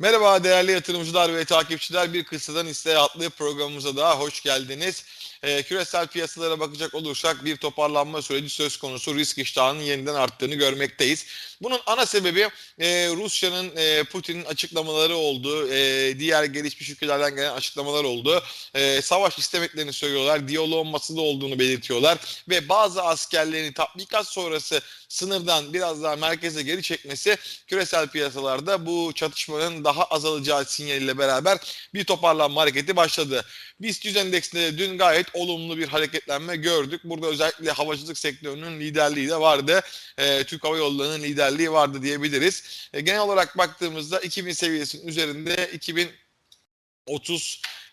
Merhaba değerli yatırımcılar ve takipçiler. Bir kıssadan hisseye adlı programımıza daha hoş geldiniz. Ee, küresel piyasalara bakacak olursak bir toparlanma süreci söz konusu risk iştahının yeniden arttığını görmekteyiz. Bunun ana sebebi e, Rusya'nın e, Putin'in açıklamaları oldu. E, diğer gelişmiş ülkelerden gelen açıklamalar oldu. E, savaş istemeklerini söylüyorlar. Diyaloğun masada olduğunu belirtiyorlar. Ve bazı askerlerini tatbikat sonrası sınırdan biraz daha merkeze geri çekmesi küresel piyasalarda bu çatışmanın daha azalacağı sinyaliyle beraber bir toparlanma hareketi başladı. BIST 100 endeksinde dün gayet olumlu bir hareketlenme gördük. Burada özellikle havacılık sektörünün liderliği de vardı. E, Türk Hava Yolları'nın liderliği vardı diyebiliriz. E, genel olarak baktığımızda 2000 seviyesinin üzerinde 2000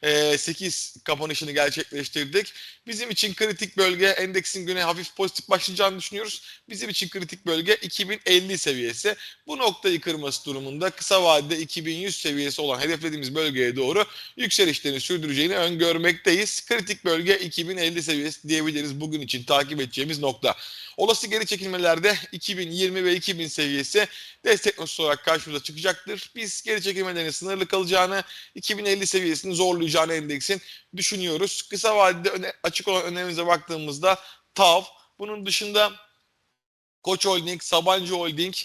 38 kapanışını gerçekleştirdik. Bizim için kritik bölge endeksin güne hafif pozitif başlayacağını düşünüyoruz. Bizim için kritik bölge 2050 seviyesi. Bu noktayı kırması durumunda kısa vadede 2100 seviyesi olan hedeflediğimiz bölgeye doğru yükselişlerini sürdüreceğini öngörmekteyiz. Kritik bölge 2050 seviyesi diyebiliriz bugün için takip edeceğimiz nokta. Olası geri çekilmelerde 2020 ve 2000 seviyesi destek noktası olarak karşımıza çıkacaktır. Biz geri çekilmelerin sınırlı kalacağını, 2050 seviyesini zorlayacağını endeksin düşünüyoruz. Kısa vadede öne, açık olan önemimize baktığımızda TAV, bunun dışında Koç Holding, Sabancı Holding,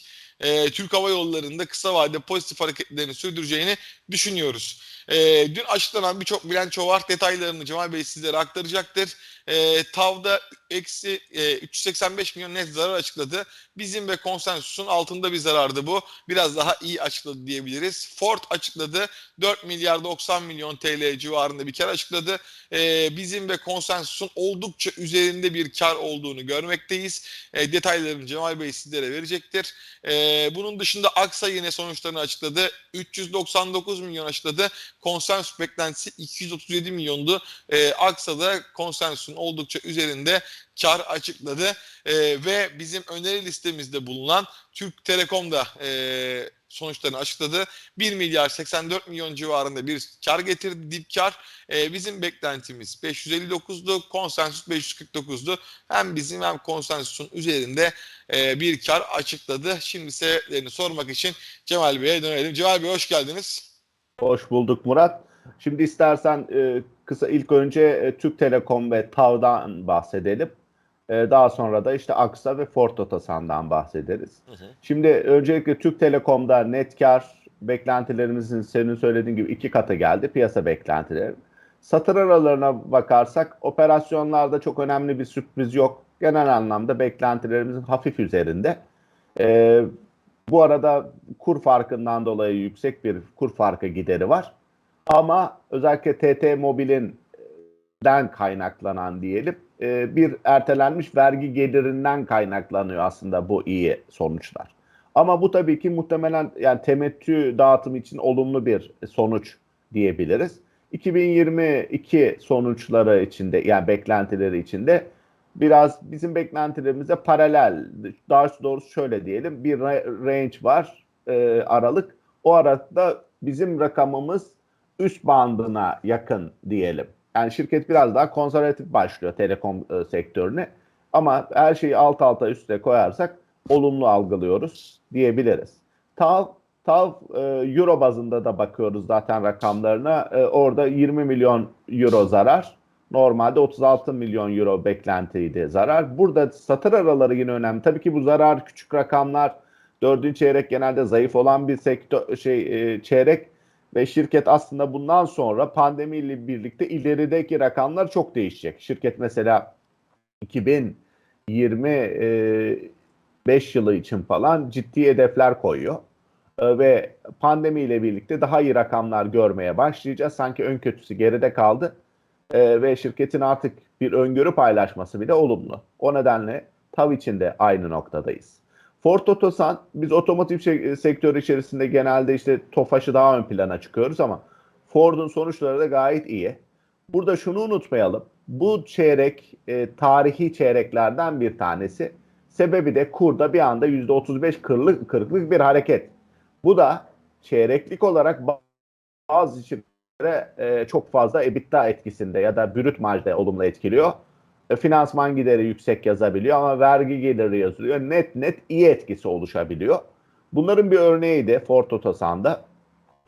e, Türk Hava Yolları'nda kısa vadede pozitif hareketlerini sürdüreceğini düşünüyoruz. E, dün açıklanan birçok bilanço var. Detaylarını Cemal Bey sizlere aktaracaktır. E, TAV'da eksi e, 385 milyon net zarar açıkladı. Bizim ve konsensusun altında bir zarardı bu. Biraz daha iyi açıkladı diyebiliriz. Ford açıkladı. 4 milyar 90 milyon TL civarında bir kar açıkladı. E, bizim ve konsensusun oldukça üzerinde bir kar olduğunu görmekteyiz. E, detaylarını Cemal Bey sizlere verecektir. E, bunun dışında Aksa yine sonuçlarını açıkladı. 399 milyon açıkladı. Konsensus beklentisi 237 milyondu. E, Aksa'da konsensusun oldukça üzerinde kar açıkladı e, ve bizim öneri listemizde bulunan Türk Telekom da e, sonuçlarını açıkladı. 1 milyar 84 milyon civarında bir kar getirdi dip kar. E, bizim beklentimiz 559'du, konsensus 549'du. Hem bizim hem konsensusun üzerinde e, bir kar açıkladı. Şimdi sebeplerini sormak için Cemal Bey'e dönelim. Cemal Bey hoş geldiniz. Hoş bulduk Murat. Şimdi istersen e, kısa ilk önce e, Türk Telekom ve TAV'dan bahsedelim. E, daha sonra da işte Aksa ve Ford Otosan'dan bahsederiz. Hı hı. Şimdi öncelikle Türk Telekom'da net kar beklentilerimizin senin söylediğin gibi iki katı geldi piyasa beklentileri. Satır aralarına bakarsak operasyonlarda çok önemli bir sürpriz yok. Genel anlamda beklentilerimizin hafif üzerinde. E, bu arada kur farkından dolayı yüksek bir kur farkı gideri var. Ama özellikle TT Mobil'in den kaynaklanan diyelim e, bir ertelenmiş vergi gelirinden kaynaklanıyor aslında bu iyi sonuçlar. Ama bu tabii ki muhtemelen yani temettü dağıtımı için olumlu bir sonuç diyebiliriz. 2022 sonuçları içinde yani beklentileri içinde biraz bizim beklentilerimize paralel daha doğrusu şöyle diyelim bir range var e, aralık o arada bizim rakamımız üst bandına yakın diyelim. Yani şirket biraz daha konservatif başlıyor telekom e, sektörüne. Ama her şeyi alt alta üste koyarsak olumlu algılıyoruz diyebiliriz. TAV, TAV e, euro bazında da bakıyoruz zaten rakamlarına. E, orada 20 milyon euro zarar. Normalde 36 milyon euro beklentiydi zarar. Burada satır araları yine önemli. Tabii ki bu zarar küçük rakamlar. Dördüncü çeyrek genelde zayıf olan bir sektör şey e, çeyrek ve şirket aslında bundan sonra pandemiyle birlikte ilerideki rakamlar çok değişecek. Şirket mesela 2025 yılı için falan ciddi hedefler koyuyor. Ve pandemiyle birlikte daha iyi rakamlar görmeye başlayacağız. Sanki ön kötüsü geride kaldı. Ve şirketin artık bir öngörü paylaşması bile olumlu. O nedenle TAV için de aynı noktadayız. Ford Otosan biz otomotiv sektörü içerisinde genelde işte TOFAŞ'ı daha ön plana çıkıyoruz ama Ford'un sonuçları da gayet iyi. Burada şunu unutmayalım. Bu çeyrek e, tarihi çeyreklerden bir tanesi. Sebebi de kurda bir anda %35 kırlık, kırıklık bir hareket. Bu da çeyreklik olarak bazı şirketlere e, çok fazla EBITDA etkisinde ya da brüt marjda olumlu etkiliyor. E, finansman gideri yüksek yazabiliyor ama vergi geliri yazılıyor. Net net iyi etkisi oluşabiliyor. Bunların bir örneği de Ford Otosan'da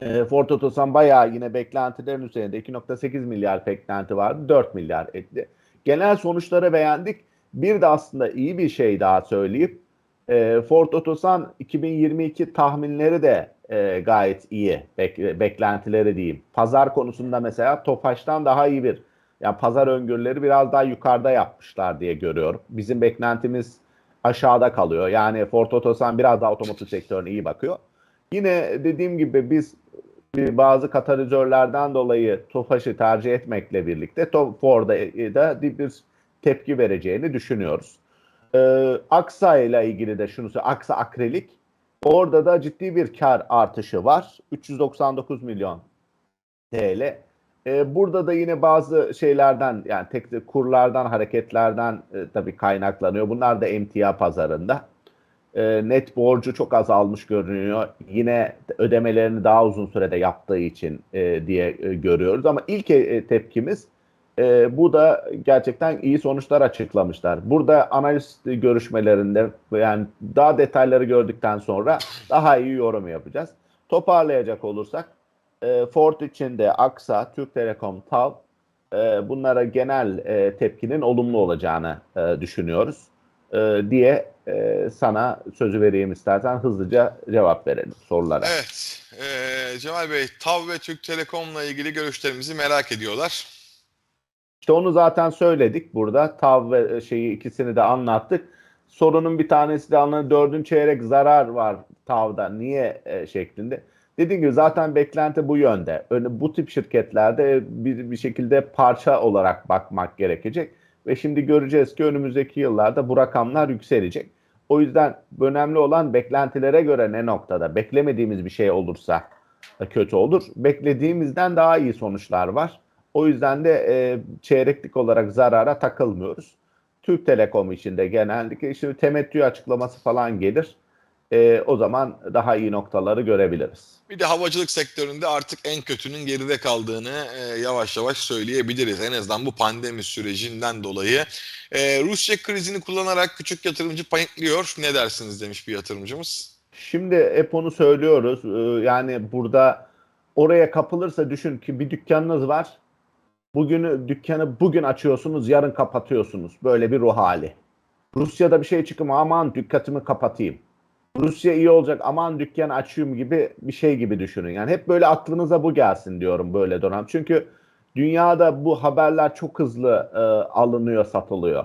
E, Ford Otosan bayağı yine beklentilerin üzerinde 2.8 milyar beklenti vardı. 4 milyar etti. Genel sonuçları beğendik. Bir de aslında iyi bir şey daha söyleyip e, Ford Otosan 2022 tahminleri de e, gayet iyi. Bek- beklentileri diyeyim. Pazar konusunda mesela Tofaş'tan daha iyi bir yani pazar öngörüleri biraz daha yukarıda yapmışlar diye görüyorum. Bizim beklentimiz aşağıda kalıyor. Yani Ford Otosan biraz daha otomotiv sektörüne iyi bakıyor. Yine dediğim gibi biz e, bazı katalizörlerden dolayı Tofaş'ı tercih etmekle birlikte Ford'a da bir tepki vereceğini düşünüyoruz. Ee, Aksa ile ilgili de şunu söyleyeyim. Aksa akrilik. Orada da ciddi bir kar artışı var. 399 milyon TL. Ee, burada da yine bazı şeylerden yani tek kurlardan hareketlerden e, tabii kaynaklanıyor. Bunlar da emtia pazarında. Ee, net borcu çok azalmış görünüyor. Yine ödemelerini daha uzun sürede yaptığı için e, diye e, görüyoruz. Ama ilk e, tepkimiz e, bu da gerçekten iyi sonuçlar açıklamışlar. Burada analiz görüşmelerinde yani daha detayları gördükten sonra daha iyi yorum yapacağız. Toparlayacak olursak e, Ford için de Aksa, Türk Telekom, TAV e, bunlara genel e, tepkinin olumlu olacağını e, düşünüyoruz e, diye e, sana sözü vereyim istersen hızlıca cevap verelim sorulara. Evet. Ee, Cemal Bey, TAV ve Türk Telekom'la ilgili görüşlerimizi merak ediyorlar. İşte onu zaten söyledik burada. TAV ve şeyi ikisini de anlattık. Sorunun bir tanesi de anlanan dördüncü çeyrek zarar var TAV'da. Niye e, şeklinde. Dediğim gibi zaten beklenti bu yönde. Öyle bu tip şirketlerde bir, bir şekilde parça olarak bakmak gerekecek. Ve şimdi göreceğiz ki önümüzdeki yıllarda bu rakamlar yükselecek. O yüzden önemli olan beklentilere göre ne noktada. Beklemediğimiz bir şey olursa kötü olur. Beklediğimizden daha iyi sonuçlar var. O yüzden de e, çeyreklik olarak zarara takılmıyoruz. Türk Telekom için de genellikle şimdi temettü açıklaması falan gelir. E, o zaman daha iyi noktaları görebiliriz. Bir de havacılık sektöründe artık en kötünün geride kaldığını e, yavaş yavaş söyleyebiliriz. En azından bu pandemi sürecinden dolayı. E, Rusya krizini kullanarak küçük yatırımcı panikliyor. Ne dersiniz demiş bir yatırımcımız. Şimdi hep onu söylüyoruz. Ee, yani burada oraya kapılırsa düşün ki bir dükkanınız var. Bugünü dükkanı bugün açıyorsunuz, yarın kapatıyorsunuz. Böyle bir ruh hali. Rusya'da bir şey çıkıyor aman dikkatimi kapatayım. Rusya iyi olacak aman dükkan açayım gibi bir şey gibi düşünün. Yani hep böyle aklınıza bu gelsin diyorum böyle dönem. Çünkü dünyada bu haberler çok hızlı e, alınıyor, satılıyor.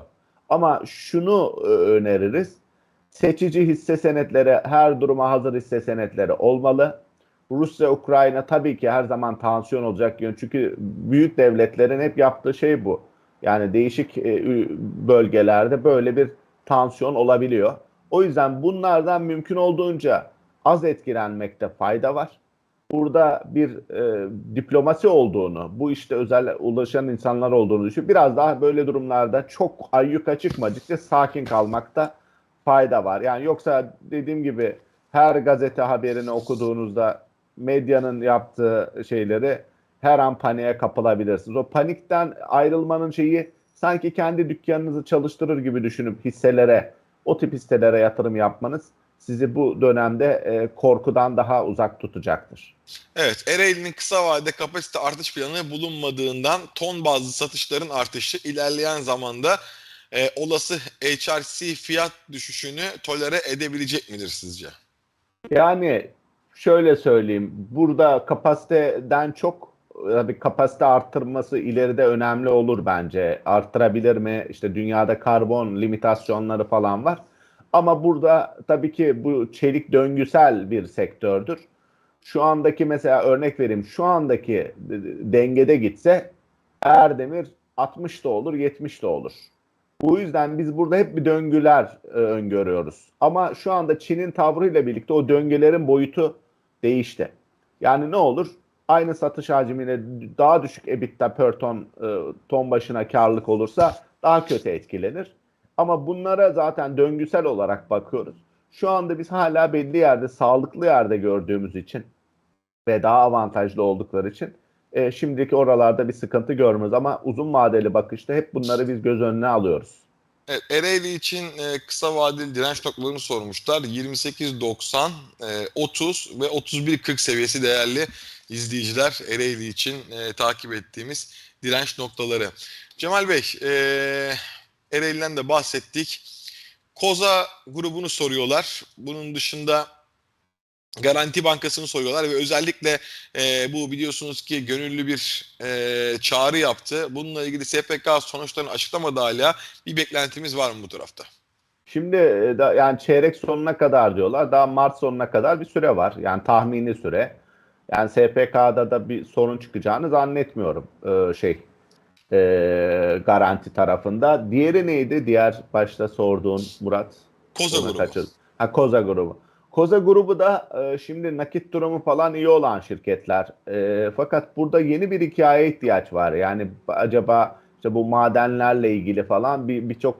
Ama şunu e, öneririz. Seçici hisse senetleri, her duruma hazır hisse senetleri olmalı. Rusya, Ukrayna tabii ki her zaman tansiyon olacak. Çünkü büyük devletlerin hep yaptığı şey bu. Yani değişik e, bölgelerde böyle bir tansiyon olabiliyor. O yüzden bunlardan mümkün olduğunca az etkilenmekte fayda var. Burada bir e, diplomasi olduğunu, bu işte özel ulaşan insanlar olduğunu düşün. Biraz daha böyle durumlarda çok ayyuka çıkmadıkça sakin kalmakta fayda var. Yani yoksa dediğim gibi her gazete haberini okuduğunuzda medyanın yaptığı şeyleri her an paniğe kapılabilirsiniz. O panikten ayrılmanın şeyi sanki kendi dükkanınızı çalıştırır gibi düşünüp hisselere, o tip hisselere yatırım yapmanız sizi bu dönemde e, korkudan daha uzak tutacaktır. Evet, Ereğli'nin kısa vadede kapasite artış planı bulunmadığından ton bazlı satışların artışı ilerleyen zamanda e, olası HRC fiyat düşüşünü tolere edebilecek midir sizce? Yani şöyle söyleyeyim. Burada kapasiteden çok tabii kapasite arttırması ileride önemli olur bence. Arttırabilir mi? İşte dünyada karbon limitasyonları falan var. Ama burada tabii ki bu çelik döngüsel bir sektördür. Şu andaki mesela örnek vereyim. Şu andaki dengede gitse Erdemir 60 da olur, 70 de olur. Bu yüzden biz burada hep bir döngüler e, öngörüyoruz. Ama şu anda Çin'in tavrıyla birlikte o döngülerin boyutu değişti. Yani ne olur? Aynı satış hacmiyle daha düşük EBITDA per ton, e, ton başına karlılık olursa daha kötü etkilenir. Ama bunlara zaten döngüsel olarak bakıyoruz. Şu anda biz hala belli yerde, sağlıklı yerde gördüğümüz için ve daha avantajlı oldukları için e, şimdiki oralarda bir sıkıntı görmüyoruz. Ama uzun vadeli bakışta hep bunları biz göz önüne alıyoruz. Evet, Ereğli için e, kısa vadeli direnç noktalarını sormuşlar. 28.90, e, 30 ve 31.40 seviyesi değerli izleyiciler. Ereğli için e, takip ettiğimiz direnç noktaları. Cemal Bey, e, Ereğli'den de bahsettik. Koza grubunu soruyorlar. Bunun dışında Garanti Bankası'nı soruyorlar ve özellikle e, bu biliyorsunuz ki gönüllü bir e, çağrı yaptı. Bununla ilgili SPK sonuçlarını açıklamadı hala. Bir beklentimiz var mı bu tarafta? Şimdi e, da, yani çeyrek sonuna kadar diyorlar. Daha Mart sonuna kadar bir süre var. Yani tahmini süre. Yani SPK'da da bir sorun çıkacağını zannetmiyorum. Ee, şey e, garanti tarafında. Diğeri neydi? Diğer başta sorduğun Murat. Koza grubu. Ha Koza grubu. Koza grubu da e, şimdi nakit durumu falan iyi olan şirketler. E, fakat burada yeni bir hikaye ihtiyaç var. Yani acaba işte bu madenlerle ilgili falan bir birçok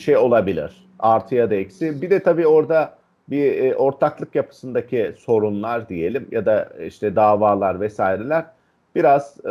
şey olabilir. Artıya da eksi. Bir de tabii orada bir e, ortaklık yapısındaki sorunlar diyelim ya da işte davalar vesaireler biraz e,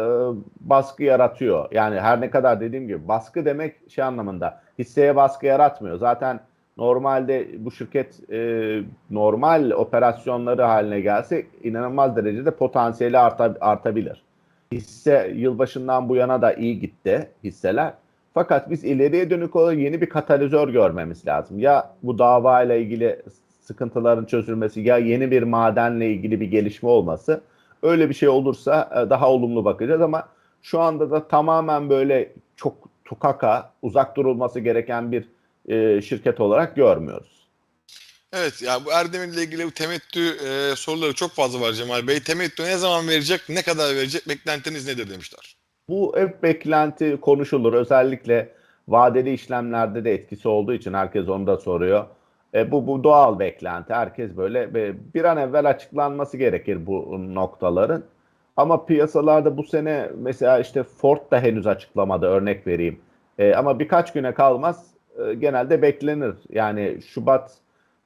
baskı yaratıyor. Yani her ne kadar dediğim gibi baskı demek şey anlamında hisseye baskı yaratmıyor. Zaten normalde bu şirket e, normal operasyonları haline gelse inanılmaz derecede potansiyeli arta, artabilir. Hisse yılbaşından bu yana da iyi gitti hisseler. Fakat biz ileriye dönük olarak yeni bir katalizör görmemiz lazım. Ya bu davayla ilgili sıkıntıların çözülmesi ya yeni bir madenle ilgili bir gelişme olması. Öyle bir şey olursa e, daha olumlu bakacağız ama şu anda da tamamen böyle çok tukaka, uzak durulması gereken bir e, şirket olarak görmüyoruz. Evet ya bu Erdemir ile ilgili bu temettü e, soruları çok fazla var Cemal Bey. Temettü ne zaman verecek, ne kadar verecek, beklentiniz nedir demişler. Bu hep beklenti konuşulur. Özellikle vadeli işlemlerde de etkisi olduğu için herkes onu da soruyor. E, bu, bu doğal beklenti. Herkes böyle bir an evvel açıklanması gerekir bu noktaların. Ama piyasalarda bu sene mesela işte Ford da henüz açıklamadı örnek vereyim. E, ama birkaç güne kalmaz e, genelde beklenir. Yani Şubat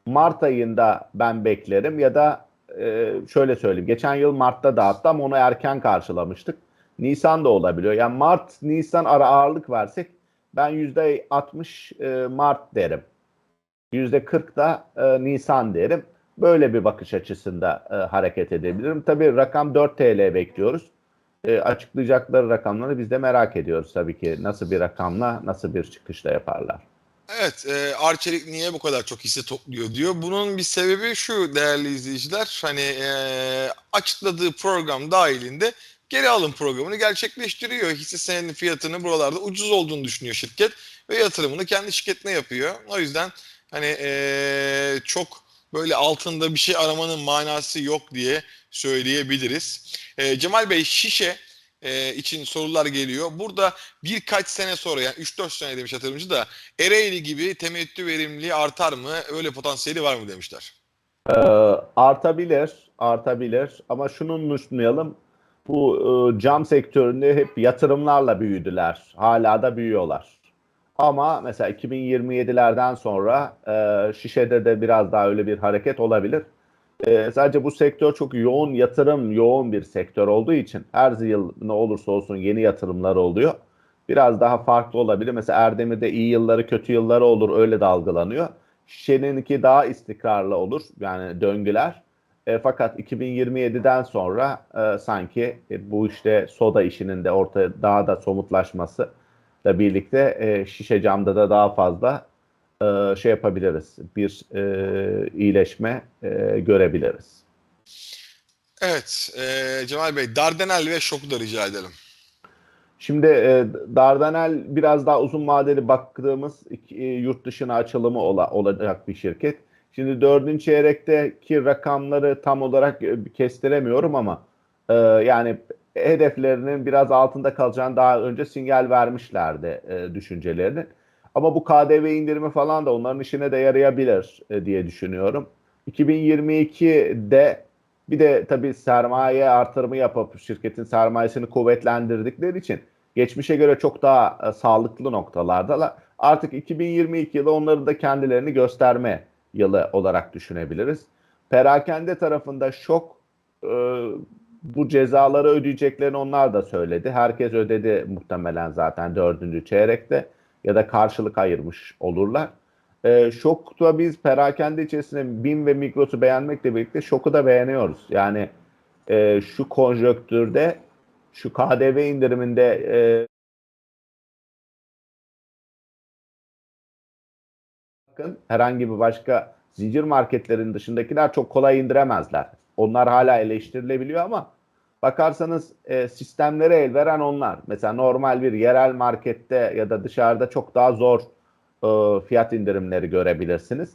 Mart ayında ben beklerim ya da e, şöyle söyleyeyim. Geçen yıl Mart'ta dağıttı ama onu erken karşılamıştık. Nisan da olabiliyor. Yani Mart, Nisan ara ağırlık versek ben %60 e, Mart derim. %40 da e, Nisan derim. Böyle bir bakış açısında e, hareket edebilirim. Tabii rakam 4 TL bekliyoruz. E, açıklayacakları rakamları biz de merak ediyoruz tabii ki. Nasıl bir rakamla, nasıl bir çıkışla yaparlar. Evet, e, Arçelik niye bu kadar çok hisse topluyor diyor. Bunun bir sebebi şu değerli izleyiciler. Hani e, açıkladığı program dahilinde geri alım programını gerçekleştiriyor. Hisse senedinin fiyatını buralarda ucuz olduğunu düşünüyor şirket ve yatırımını kendi şirketine yapıyor. O yüzden hani e, çok böyle altında bir şey aramanın manası yok diye söyleyebiliriz. E, Cemal Bey şişe e, için sorular geliyor. Burada birkaç sene sonra yani 3-4 sene demiş yatırımcı da Ereğli gibi temettü verimliliği artar mı? Öyle potansiyeli var mı demişler. Ee, artabilir, artabilir ama şunu unutmayalım. Bu e, cam sektöründe hep yatırımlarla büyüdüler. Hala da büyüyorlar. Ama mesela 2027'lerden sonra e, şişede de biraz daha öyle bir hareket olabilir. E, sadece bu sektör çok yoğun yatırım, yoğun bir sektör olduğu için her yıl ne olursa olsun yeni yatırımlar oluyor. Biraz daha farklı olabilir. Mesela Erdemir'de iyi yılları, kötü yılları olur öyle de algılanıyor. Şişeninki daha istikrarlı olur yani döngüler. E, fakat 2027'den sonra e, sanki e, bu işte soda işinin de ortaya daha da somutlaşması da birlikte e, şişe camda da daha fazla e, şey yapabiliriz. Bir e, iyileşme e, görebiliriz. Evet e, Cemal Bey Dardanel ve Şok'u da rica edelim. Şimdi e, Dardanel biraz daha uzun vadeli baktığımız iki, e, yurt dışına açılımı ola, olacak bir şirket. Şimdi dördüncü çeyrekteki rakamları tam olarak e, kestiremiyorum ama e, yani hedeflerinin biraz altında kalacağını daha önce sinyal vermişlerdi e, düşüncelerini. Ama bu KDV indirimi falan da onların işine de yarayabilir e, diye düşünüyorum. 2022'de bir de tabii sermaye artırımı yapıp şirketin sermayesini kuvvetlendirdikleri için geçmişe göre çok daha e, sağlıklı noktalardalar. Artık 2022 yılı onların da kendilerini gösterme yılı olarak düşünebiliriz. Perakende tarafında şok e, bu cezaları ödeyeceklerini onlar da söyledi. Herkes ödedi muhtemelen zaten dördüncü çeyrekte. Ya da karşılık ayırmış olurlar. E, şokta biz perakende içerisinde BİM ve Migros'u beğenmekle birlikte şoku da beğeniyoruz. Yani e, şu konjöktürde şu KDV indiriminde e, bakın herhangi bir başka zincir marketlerin dışındakiler çok kolay indiremezler. Onlar hala eleştirilebiliyor ama bakarsanız e, sistemlere el veren onlar. Mesela normal bir yerel markette ya da dışarıda çok daha zor e, fiyat indirimleri görebilirsiniz.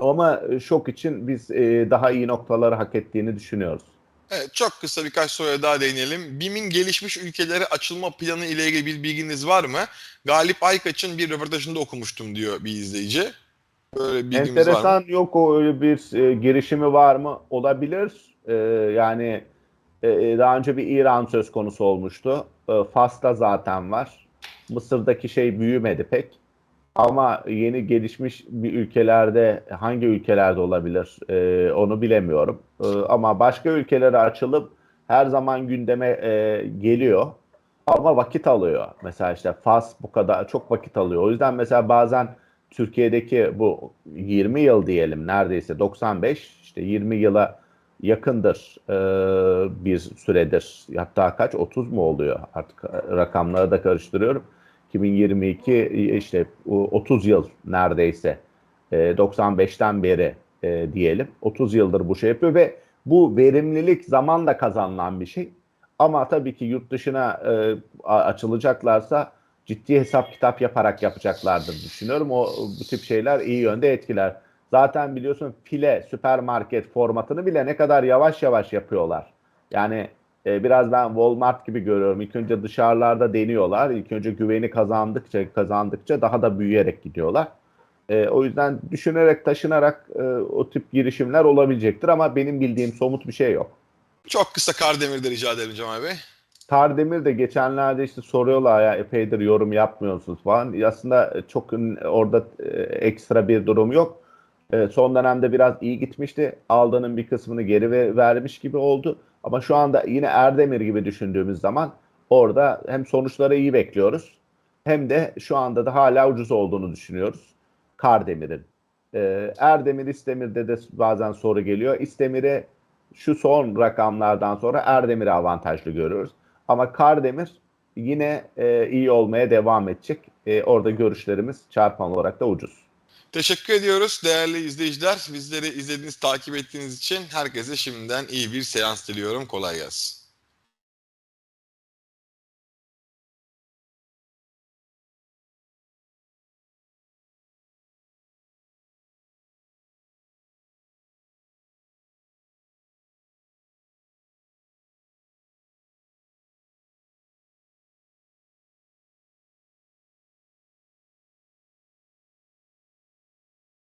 Ama e, şok için biz e, daha iyi noktaları hak ettiğini düşünüyoruz. Evet, çok kısa birkaç soruya daha değinelim. BİM'in gelişmiş ülkelere açılma planı ile ilgili bir bilginiz var mı? Galip Aykaç'ın bir röportajında okumuştum diyor bir izleyici. Böyle bir bilgimiz var mı? Enteresan yok o öyle bir e, girişimi var mı? Olabilir. E, yani e, daha önce bir İran söz konusu olmuştu. E, Fas'ta zaten var. Mısır'daki şey büyümedi pek. Ama yeni gelişmiş bir ülkelerde hangi ülkelerde olabilir e, onu bilemiyorum. E, ama başka ülkelere açılıp her zaman gündeme e, geliyor. Ama vakit alıyor. Mesela işte Fas bu kadar çok vakit alıyor. O yüzden mesela bazen Türkiye'deki bu 20 yıl diyelim neredeyse 95 işte 20 yıla yakındır e, bir süredir. Hatta kaç 30 mu oluyor artık rakamları da karıştırıyorum. 2022 işte o 30 yıl neredeyse e, 95'ten beri e, diyelim 30 yıldır bu şey yapıyor ve bu verimlilik zamanla kazanılan bir şey. Ama tabii ki yurt dışına e, açılacaklarsa ciddi hesap kitap yaparak yapacaklardır düşünüyorum. O bu tip şeyler iyi yönde etkiler. Zaten biliyorsun file süpermarket formatını bile ne kadar yavaş yavaş yapıyorlar. Yani e, biraz ben Walmart gibi görüyorum. İlk önce dışarılarda deniyorlar. İlk önce güveni kazandıkça kazandıkça daha da büyüyerek gidiyorlar. E, o yüzden düşünerek taşınarak e, o tip girişimler olabilecektir ama benim bildiğim somut bir şey yok. Çok kısa Kardemir'de rica ederim Cemal Bey. Kardemir de geçenlerde işte soruyorlar ya epeydir yorum yapmıyorsunuz falan. Aslında çok orada e, ekstra bir durum yok. E, Son dönemde biraz iyi gitmişti. Aldığının bir kısmını geri ve- vermiş gibi oldu. Ama şu anda yine Erdemir gibi düşündüğümüz zaman orada hem sonuçları iyi bekliyoruz hem de şu anda da hala ucuz olduğunu düşünüyoruz Kardemir'in. E, Erdemir İstemir'de de bazen soru geliyor. İstemir'e şu son rakamlardan sonra Erdemir'i avantajlı görüyoruz. Ama Kardemir yine e, iyi olmaya devam edecek. E, orada görüşlerimiz çarpan olarak da ucuz. Teşekkür ediyoruz değerli izleyiciler. Bizleri izlediğiniz, takip ettiğiniz için herkese şimdiden iyi bir seans diliyorum. Kolay gelsin.